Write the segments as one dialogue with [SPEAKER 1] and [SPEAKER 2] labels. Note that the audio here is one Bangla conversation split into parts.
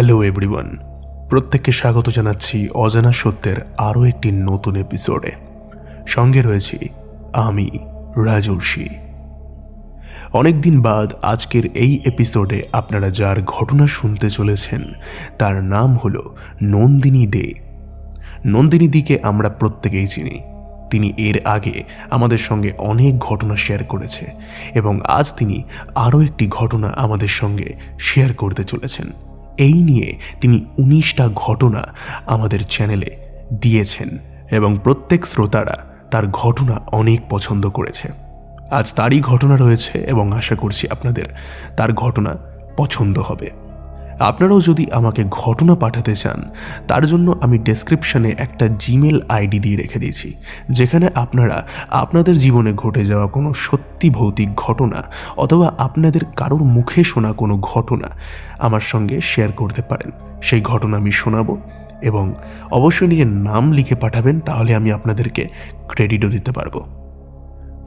[SPEAKER 1] হ্যালো এভরিওয়ান প্রত্যেককে স্বাগত জানাচ্ছি অজানা সত্যের আরও একটি নতুন এপিসোডে সঙ্গে রয়েছি আমি রাজর্ষি অনেকদিন বাদ আজকের এই এপিসোডে আপনারা যার ঘটনা শুনতে চলেছেন, তার নাম হল নন্দিনী দে। নন্দিনী দিকে আমরা প্রত্যেকেই চিনি। তিনি এর আগে আমাদের সঙ্গে অনেক ঘটনা শেয়ার করেছে এবং আজ তিনি আরও একটি ঘটনা আমাদের সঙ্গে শেয়ার করতে চলেছেন। এই নিয়ে তিনি উনিশটা ঘটনা আমাদের চ্যানেলে দিয়েছেন এবং প্রত্যেক শ্রোতারা তার ঘটনা অনেক পছন্দ করেছে। আজ তারই ঘটনা রয়েছে এবং আশা করছি আপনাদের তার ঘটনা পছন্দ হবে। আপনারাও যদি আমাকে ঘটনা পাঠাতে চান, তার জন্য আমি ডেসক্রিপশনে একটা জিমেল আইডি দিয়ে রেখে দিয়েছি, যেখানে আপনারা আপনাদের জীবনে ঘটে যাওয়া কোনো সত্যি ভৌতিক ঘটনা অথবা আপনাদের কারোর মুখে শোনা কোনো ঘটনা আমার সঙ্গে শেয়ার করতে পারেন। সেই ঘটনা আমি শোনাবো এবং অবশ্যই নিজের নাম লিখে পাঠাবেন, তাহলে আমি আপনাদেরকে ক্রেডিটও দিতে পারব।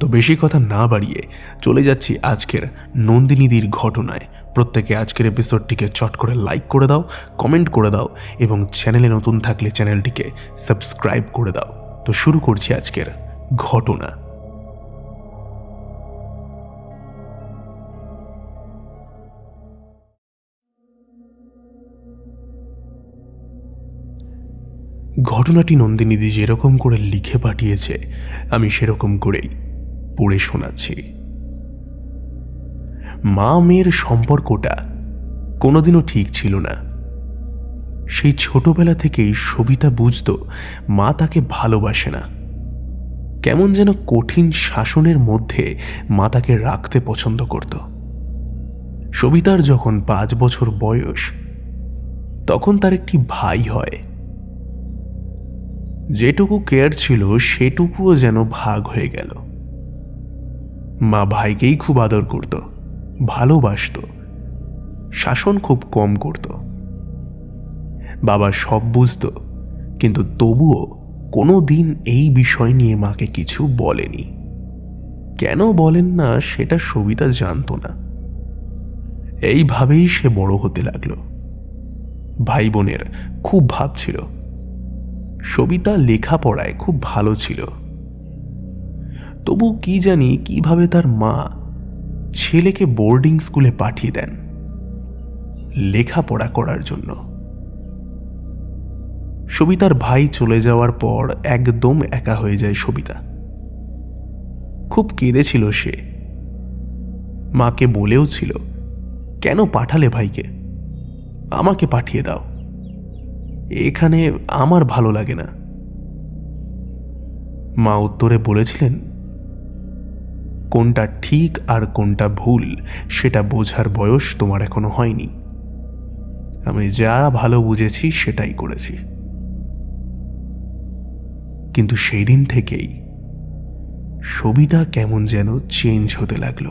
[SPEAKER 1] তো বেশি কথা না বাড়িয়ে চলে যাচ্ছি আজকের নন্দিনীদির ঘটনায়। প্রত্যেকে আজকের এপিসোডটিকে চট করে লাইক করে দাও কমেন্ট করে দাও এবং চ্যানেলে নতুন থাকলে চ্যানেলটিকে সাবস্ক্রাইব করে দাও। তো শুরু করছি আজকের ঘটনা। ঘটনাটি নন্দিনীদি যেরকম করে লিখে পাঠিয়েছে, আমি সেরকম করেই পড়ে শোনাচ্ছি। মা মেয়ের সম্পর্কটা কোনোদিনও ঠিক ছিল না। সেই ছোটবেলা থেকেই সবিতা বুঝত মা তাকে ভালোবাসে না। কেমন যেন কঠিন শাসনের মধ্যে মা তাকে রাখতে পছন্দ করত। সবিতার যখন পাঁচ বছর বয়স, তখন তার একটি ভাই হয়। যেটুকু কেয়ার ছিল, সেটুকুও যেন ভাগ হয়ে গেল। মা ভাইকেই খুব আদর করত, ভালোবাসত, শাসন খুব কম করত। বাবা সব বুঝত, কিন্তু তবুও কোনো দিন এই বিষয় নিয়ে মাকে কিছু বলেনি। কেন বলেন না সেটা সবিতা জানত না। এইভাবেই সে বড় হতে লাগল। ভাই বোনের খুব ভাব ছিল। সবিতা লেখাপড়ায় খুব ভালো ছিল। তবু কি জানি কীভাবে তার মা ছেলেকে বোর্ডিং স্কুলে পাঠিয়ে দেন লেখাপড়া করার জন্য। সবিতার ভাই চলে যাওয়ার পর একদম একা হয়ে যায় সবিতা। খুব কেঁদেছিল সে। মাকে বলেও ছিল, কেন পাঠালে ভাইকে? আমাকে পাঠিয়ে দাও। এখানে আমার ভালো লাগে না। মা উত্তরে বলেছিলেন কোনটা ঠিক আর কোনটা ভুল, সেটা বোঝার বয়স তোমার এখনও হয়নি। আমি যা ভালো বুঝেছি, সেটাই করেছি। কিন্তু সেই দিন থেকেই সবিতা কেমন যেন চেঞ্জ হতে লাগল।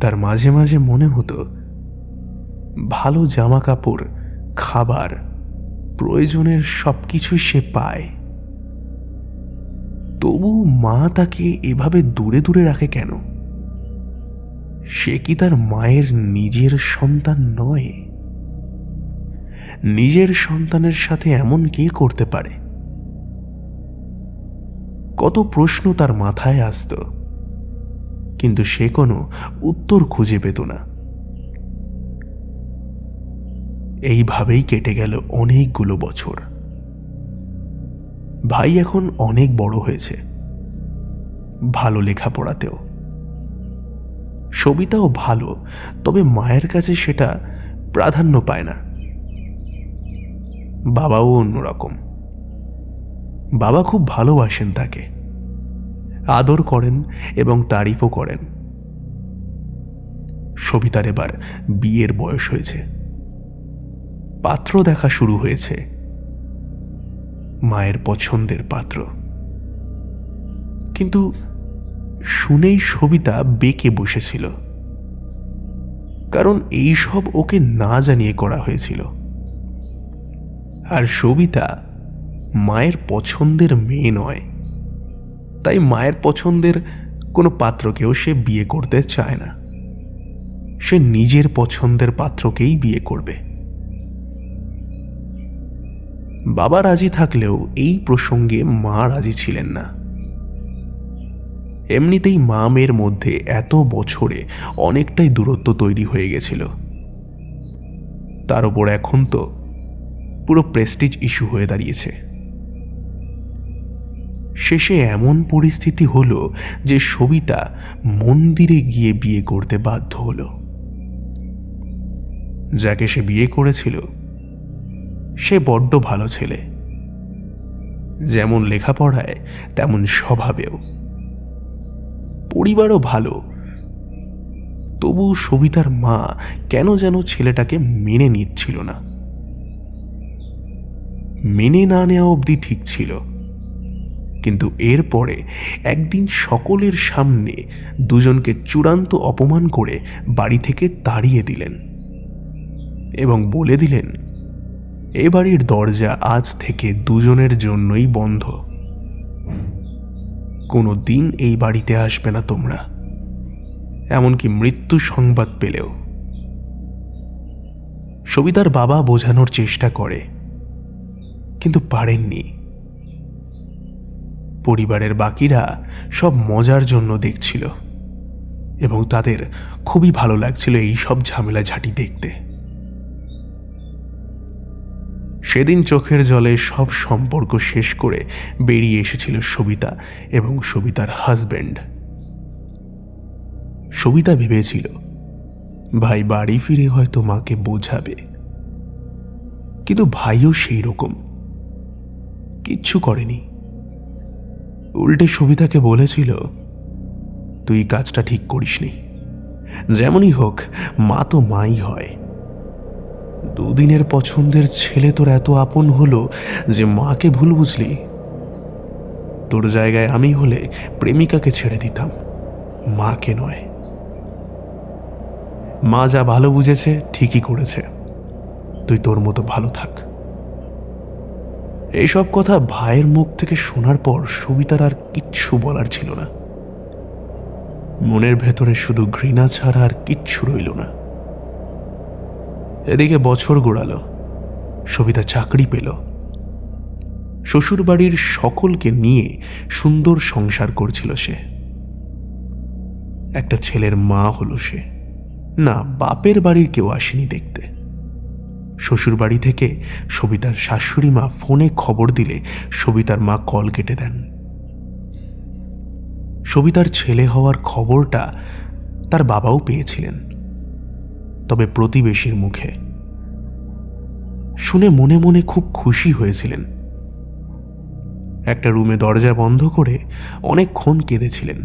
[SPEAKER 1] তার মাঝে মাঝে মনে হতো, ভালো জামা কাপড় খাবার, প্রয়োজনের সব কিছুই সে পায়। তবু মা তাকে এভাবে দূরে দূরে রাখে কেন? সে কি তার মায়ের নিজের সন্তান নয়? নিজের সন্তানের সাথে এমন কে করতে পারে? কত প্রশ্ন তার মাথায় আসত। কিন্তু সে কোনো উত্তর খুঁজে পেত না। এইভাবেই কেটে গেল অনেকগুলো বছর। ভাই এখন অনেক বড় হয়েছে। ভালো লেখাপড়াতেও। সবিতাও ভালো, তবে মায়ের কাছে সেটা প্রাধান্য পায় না। বাবাও অন্যরকম বাবা খুব ভালোবাসেন তাকে। আদর করেন এবং তারিফও করেন। সবিতার এবার বিয়ের বয়স হয়েছে। পাত্র দেখা শুরু হয়েছে। মায়ের পছন্দের পাত্র। কিন্তু শুনেই সবিতা বেঁকে বসেছিল। কারণ এই সব ওকে না জানিয়ে করা হয়েছিল। আর সবিতা মায়ের পছন্দের মেয়ে নয়। তাই মায়ের পছন্দের কোনো পাত্রকেও সে বিয়ে করতে চায় না। সে নিজের পছন্দের পাত্রকেই বিয়ে করবে। বাবা রাজি থাকলেও এই প্রসঙ্গে মা রাজি ছিলেন না। এমনিতেই মা মেয়ের মধ্যে এত বছরে অনেকটাই দূরত্ব তৈরি হয়ে গেছিল। তার উপর এখন তো পুরো প্রেস্টিজ ইস্যু হয়ে দাঁড়িয়েছে। শেষে এমন পরিস্থিতি হলো যে সবিতা মন্দিরে গিয়ে বিয়ে করতে বাধ্য হলো। যাকে সে বিয়ে করেছিল সে বড্ড ভালো ছেলে। যেমন লেখাপড়ায়, তেমন স্বভাবেও। পরিবারও ভালো। তবু সবিতার মা কেন যেন ছেলেটাকে মেনে নিচ্ছিল না। মেনে না নেওয়া অবধি ঠিক ছিল। কিন্তু এরপরে একদিন সকলের সামনে দুজনকে চূড়ান্ত অপমান করে বাড়ি থেকে তাড়িয়ে দিলেন এবং বলে দিলেন এ বাড়ির দরজা আজ থেকে দুজনের জন্যই বন্ধ। কোনো দিন এই বাড়িতে আসবে না তোমরা। এমনকি মৃত্যু সংবাদ পেলেও। সবিতার বাবা বোঝানোর চেষ্টা করে, কিন্তু পারেননি। পরিবারের বাকিরা সব মজার জন্য দেখছিল, এবং তাদের খুবই ভালো লাগছিল এই সব ঝামেলা ঝাঁটি দেখতে। সেদিন চোখের জলে সব সম্পর্ক শেষ করে বেরিয়ে এসেছিল সবিতা এবং সবিতার হাজব্যান্ড সবিতা ভেবেছিল, ভাই, বাড়ি ফিরে হয়তো মাকে বোঝাবে। কিন্তু ভাইও সেই রকম কিচ্ছু করেনি। উল্টে সবিতাকে বলেছিল, তুই কাজটা ঠিক করিসনি। যেমনই হোক, মা তো মাই হয়। দুদিনের পছন্দের ছেলে তোর এত আপন হলো যে মাকে ভুল বুঝলি? তোর জায়গায় আমি হলে প্রেমিকাকে ছেড়ে দিতাম, মাকে নয়। মা যা ভালো বুঝেছে ঠিকই করেছে, তুই তোর মতো ভালো থাক। এইসব কথা ভাইয়ের মুখ থেকে শোনার পর সবিতার আর কিচ্ছু বলার ছিল না। মনের ভেতরে শুধু ঘৃণা ছাড়া আর কিচ্ছু রইল না। এদিকে বছর গোড়ালো, সবিতা চাকরি পেল। শ্বশুরবাড়ির সকলকে নিয়ে সুন্দর সংসার করছিল সে। একটা ছেলের মা হলো সে। না, বাপের বাড়ির কেউ আসেনি দেখতে। শ্বশুর বাড়ি থেকে সবিতার শাশুড়ি মা ফোনে খবর দিলে সবিতার মা কল কেটে দেন। সবিতার ছেলে হওয়ার খবরটা তার বাবাও পেয়েছিলেন। তবে প্রতিবেশীর মুখে। শুনে মনে মনে খুব খুশি হয়েছিলেন। একটা রুমে দরজা বন্ধ করে অনেকক্ষণ কেঁদেছিলেন।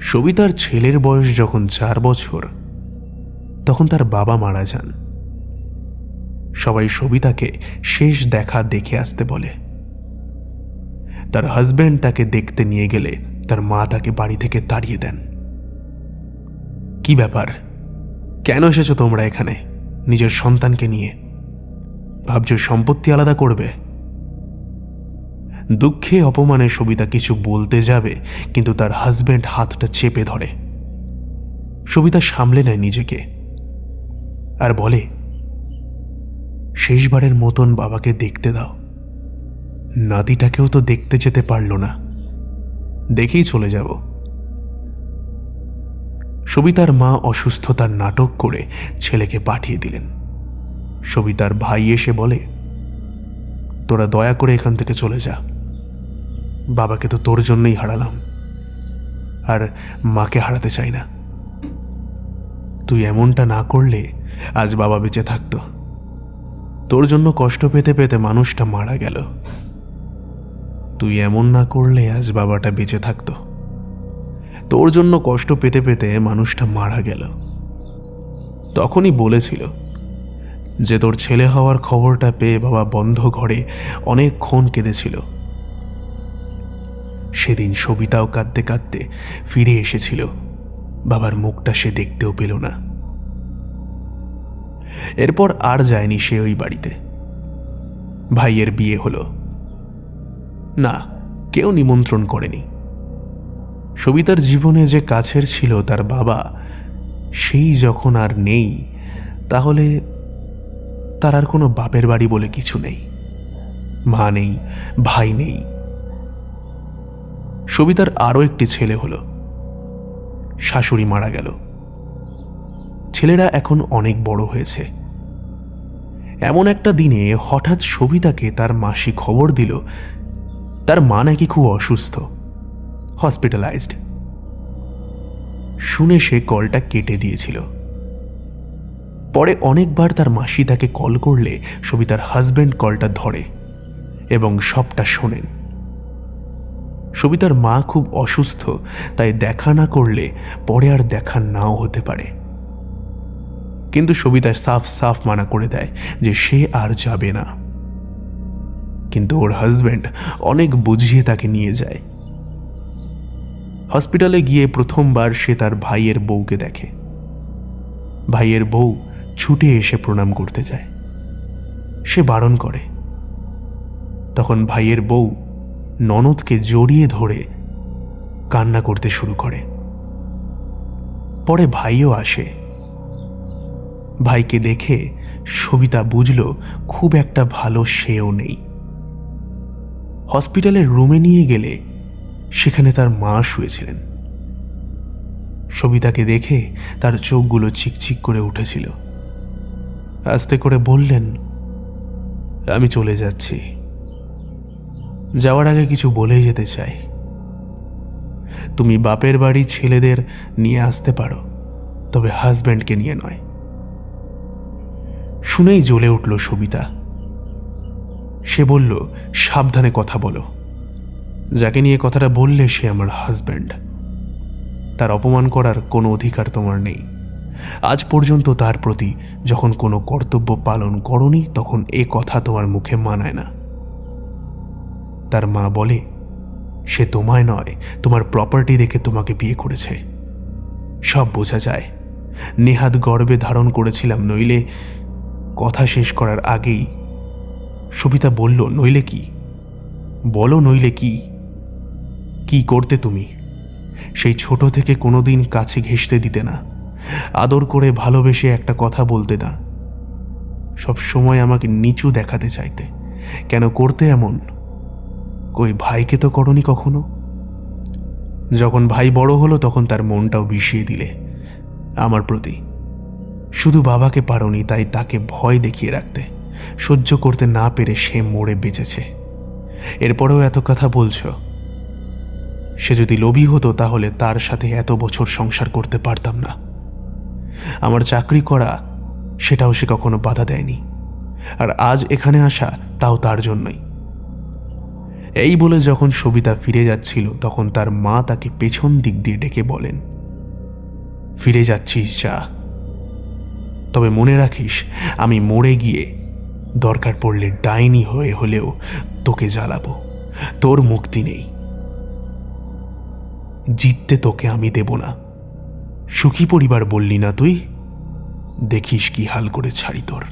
[SPEAKER 1] সবিতার ছেলের বয়স যখন চার বছর, তখন তার বাবা মারা যান। সবাই সবিতাকে শেষ দেখা দেখে আসতে বলে। তার হাজব্যান্ড তাকে দেখতে নিয়ে গেলে তার মা তাকে বাড়ি থেকে তাড়িয়ে দেন। কি ব্যাপার? কেন এসেছ তোমরা এখানে? নিজের সন্তানকে নিয়ে। ভাবছ সম্পত্তি আলাদা করবে? দুঃখে অপমানে সবিতা কিছু বলতে যাবে, কিন্তু তার হাজব্যান্ড হাতটা চেপে ধরে। সবিতা সামলে নেয় নিজেকে। আর বলে, শেষবারের মতন বাবাকে দেখতে দাও। নাতিটাকেও তো দেখতে যেতে পারল না। দেখেই চলে যাব। সবিতার মা অসুস্থতার নাটক করে ছেলেকে পাঠিয়ে দিলেন। সবিতার ভাই এসে বলে, তোরা দয়া করে এখান থেকে চলে যা। বাবাকে তো তোর জন্যই হারালাম। আর মাকে হারাতে চাই না। তুই এমনটা না করলে আজ বাবা বেঁচে থাকতো। তোর জন্য কষ্ট পেতে পেতে মানুষটা মারা গেল। তুই এমন না করলে আজ বাবাটা বেঁচে থাকতো। তোর জন্য কষ্ট পেতে পেতে মানুষটা মারা গেল। তখনই বলেছিল যে তোর ছেলে হওয়ার খবরটা পেয়ে বাবা বন্ধ ঘরে অনেকক্ষণ কেঁদেছিল। সেদিন সবিতাও কাঁদতে কাঁদতে ফিরে এসেছিল। বাবার মুখটা সে দেখতেও পেল না। এরপর আর যায়নি সে ওই বাড়িতে। ভাইয়ের বিয়ে হলো। না, কেউ নিমন্ত্রণ করেনি। সবিতার জীবনে যে কাছের ছিল তার বাবা, সেই যখন আর নেই, তাহলে তার আর কোনো বাপের বাড়ি বলে কিছু নেই। মা নেই, ভাই নেই। সবিতার আরও একটি ছেলে হলো। শাশুড়ি মারা গেল। ছেলেরা এখন অনেক বড় হয়েছে। এমন একটা দিনে হঠাৎ সবিতাকে তার মাসি খবর দিল, তার মা নাকি খুব অসুস্থ। হসপিটালাইজড। শুনে সে কলটা কেটে দিয়েছিল। পরে অনেকবার তার মাসি তাকে কল করলে সবিতার হাজব্যান্ড কলটা ধরে এবং সবটা শোনেন। সবিতার মা খুব অসুস্থ, তাই দেখা না করলে পরে আর দেখা নাও হতে পারে। কিন্তু সবিতা সাফ সাফ মানা করে দেয় যে সে আর যাবে না। কিন্তু ওর হাজব্যান্ড অনেক বুঝিয়ে তাকে নিয়ে যায়। হসপিটালে গিয়ে প্রথমবার সে তার ভাইয়ের বউকে দেখে। ভাইয়ের বউ ছুটে এসে প্রণাম করতে যায়। সে বারণ করে। তখন ভাইয়ের বউ ননদকে জড়িয়ে ধরে কান্না করতে শুরু করে। পরে ভাইও আসে। ভাইকে দেখে সবিতা বুঝল, খুব একটা ভালো সেও নেই। হসপিটালের রুমে নিয়ে গেলে সেখানে তার মা শুয়েছিলেন। সবিতাকে দেখে তার চোখগুলো চিকচিক করে উঠেছিল। আস্তে করে বললেন, আমি চলে যাচ্ছি। যাওয়ার আগে কিছু বলেই যেতে চাই। তুমি বাপের বাড়ি ছেলেদের নিয়ে আসতে পারো, তবে হাজব্যান্ডকে নিয়ে নয়। শুনেই জ্বলে উঠল সবিতা। সে বলল, সাবধানে কথা বলো। যাকে নিয়ে কথাটা বললে সে আমার হাজব্যান্ড তার অপমান করার কোনো অধিকার তোমার নেই। আজ পর্যন্ত তার প্রতি যখন কোনো কর্তব্য পালন করনি, তখন এ কথা তোমার মুখে মানায় না। তার মা বলে, সে তোমায় নয়, তোমার প্রপার্টি দেখে তোমাকে বিয়ে করেছে। সব বোঝা যায়। নেহাত গর্বে ধারণ করেছিলাম, নইলে কথা শেষ করার আগেই সবিতা বলল, নইলে কি? বলো নইলে কি? কি করতে তুমি? সেই ছোট থেকে কোনোদিন কাছে ঘেঁষতে দিতে না। আদর করে ভালোবেসে একটা কথা বলতে না। সব সময় আমাকে নিচু দেখাতে চাইতে। কেন করতে এমন? কই ভাইকে তো করনি কখনো? যখন ভাই বড় হলো তখন তার মনটাও বিষিয়ে দিলে আমার প্রতি। শুধু বাবাকে পারোনি, তাই তাকে ভয় দেখিয়ে রাখতে। সহ্য করতে না পেরে সে মরে বেঁচেছে। এরপরেও এত কথা বলছো? সে যদি লোভী হতো তাহলে তার সাথে এত বছর সংসার করতে পারতাম না। আমার চাকরি করা সেটাও সে কখনো বাধা দেয়নি। আর আজ এখানে আসা তাও তার জন্যই। এই বলে যখন সবিতা ফিরে যাচ্ছিল, তখন তার মা তাকে পেছন দিক দিয়ে ডেকে বলেন, ফিরে যাচ্ছিস যা। তবে মনে রাখিস, আমি মরে গিয়ে দরকার পড়লে ডাইনি হয়ে হলেও তোকে জ্বালাবো। তোর মুক্তি নেই। জিততে তোকে আমি দেব না। সুখী পরিবার বললি না তুই? দেখিস কি হাল করে ছাড়ি তোর।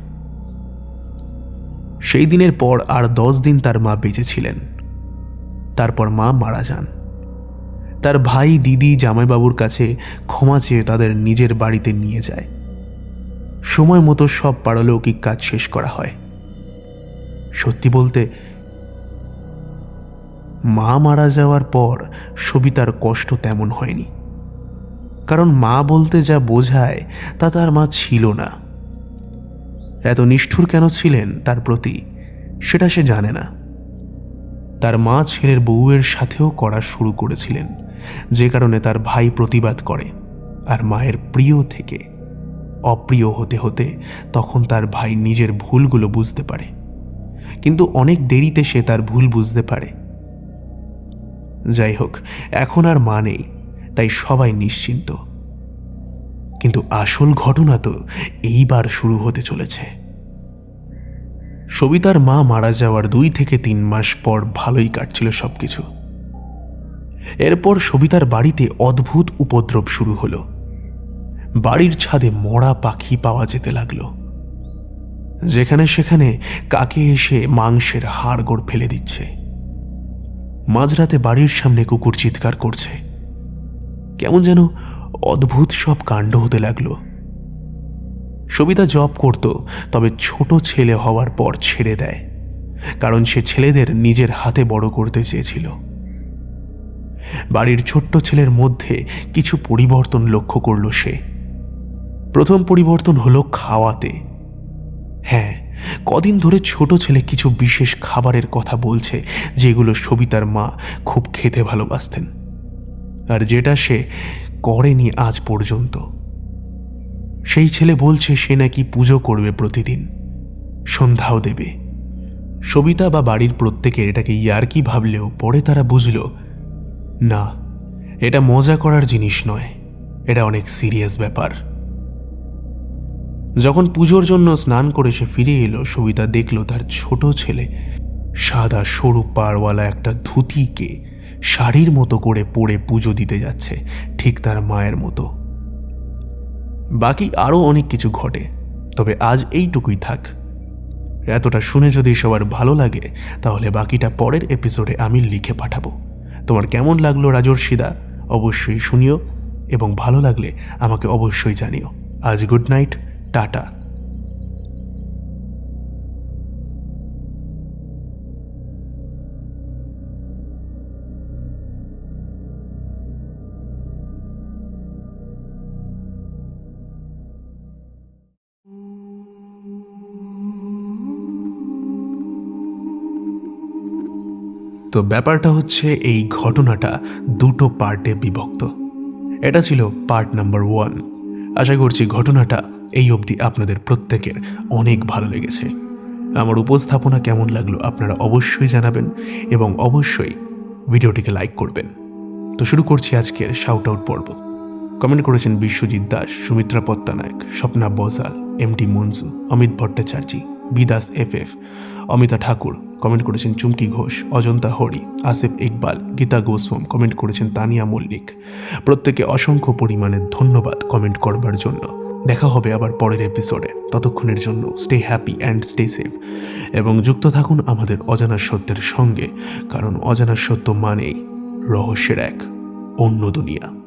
[SPEAKER 1] সেই দিনের পর আর দশ দিন তার মা বেঁচেছিলেন তারপর মা মারা যান। তার ভাই, দিদি, জামাইবাবুর কাছে ক্ষমা চেয়ে তাদের নিজের বাড়িতে নিয়ে যায়। সময় মতো সব পারলৌকিক কাজ শেষ করা হয়। সত্যি বলতে মা মারা যাওয়ার পর সবিতার কষ্ট তেমন হয়নি। কারণ মা বলতে যা বোঝায় তা তার মা ছিল না। এত নিষ্ঠুর কেন ছিলেন তার প্রতি সেটা সে জানে না। তার মা ছেলের বউয়ের সাথেও করা শুরু করেছিলেন, যে কারণে তার ভাই প্রতিবাদ করে আর মায়ের প্রিয় থেকে অপ্রিয় হতে হতে তখন তার ভাই নিজের ভুলগুলো বুঝতে পারে। কিন্তু অনেক দেরিতে সে তার ভুল বুঝতে পারে। যাই হোক, এখন আর মা নেই, তাই সবাই নিশ্চিন্ত। কিন্তু আসল ঘটনা তো এইবার শুরু হতে চলেছে। সবিতার মা মারা যাওয়ার দুই থেকে তিন মাস পর ভালোই কাটছিল সবকিছু। এরপর সবিতার বাড়িতে অদ্ভুত উপদ্রব শুরু হলো। বাড়ির ছাদে মরা পাখি পাওয়া যেতে লাগল। যেখানে সেখানে কাকে এসে মাংসের হাড়গোড় ফেলে দিচ্ছে। মাঝরাতে বাড়ির সামনে কুকুর চিৎকার করছে। কেমন যেন অদ্ভুত সব কাণ্ড হতে লাগল। সবিতা জব করত, তবে ছোট ছেলে হওয়ার পর ছেড়ে দেয়, কারণ সে ছেলেদের নিজের হাতে বড় করতে চেয়েছিল। বাড়ির ছোট্ট ছেলের মধ্যে কিছু পরিবর্তন লক্ষ্য করল সে। প্রথম পরিবর্তন হলো খাওয়াতে। হ্যাঁ কদিন ধরে ছোট ছেলে কিছু বিশেষ খাবারের কথা বলছে, যেগুলো সবিতার মা খুব খেতে ভালোবাসতেন। আর যেটা সে করেনি আজ পর্যন্ত। সেই ছেলে বলছে সে নাকি পুজো করবে প্রতিদিন। সন্ধ্যাও দেবে। সবিতা বা বাড়ির প্রত্যেকের এটাকে ইয়ার্কি ভাবলেও পরে তারা বুঝল, না, এটা মজা করার জিনিস নয়। এটা অনেক সিরিয়াস ব্যাপার। যখন পুজোর জন্য স্নান করে সে ফিরে এলো, সবিতা দেখল তার ছোট ছেলে। সাদা, সরু পাড়ওয়ালা একটা ধুতিকে শাড়ির মতো করে পরে পুজো দিতে যাচ্ছে, ঠিক তার মায়ের মতো। বাকি আরও অনেক কিছু ঘটে, তবে আজ এইটুকুই থাক। এতটা শুনে যদি সবার ভালো লাগে, তাহলে বাকিটা পরের এপিসোডে আমি লিখে পাঠাবো। তোমার কেমন লাগল রাজর্ষিদা? অবশ্যই শুনিও, এবং ভালো লাগলে আমাকে অবশ্যই জানিও। আজ গুড নাইট। টাটা। তো ব্যাপারটা হচ্ছে এই ঘটনাটা দুটো পার্টে বিভক্ত। এটা ছিল পার্ট নাম্বার ওয়ান। আশা করছি ঘটনাটা এই অবধি আপনাদের প্রত্যেকের অনেক ভালো লেগেছে। আমার উপস্থাপনা কেমন লাগল আপনারা অবশ্যই জানাবেন এবং অবশ্যই ভিডিওটিকে লাইক করবেন। তো শুরু করছি আজকের শাউট আউট পর্ব। কমেন্ট করেছেন Biswajit Das, Sumitra Pattanayak, Swapna Bajal, M D Manju Amit Bhattacharya, Bidas F F. Amita Thakur, comment করেছেন চুমকি ঘোষ, অজন্তা হরি, আসিফ ইকবাল, গীতা গোস্বাম, কমেন্ট করেছেন তানিয়া মল্লিক। প্রত্যেকে অসংখ্য পরিমাণে ধন্যবাদ কমেন্ট করবার জন্য। দেখা হবে আবার পরের এপিসোডে ততক্ষণের জন্য stay happy and stay safe এবং যুক্ত থাকুন আমাদের অজানা সত্যের সঙ্গে, কারণ অজানা সত্য মানেই রহস্যের এক অন্য দুনিয়া।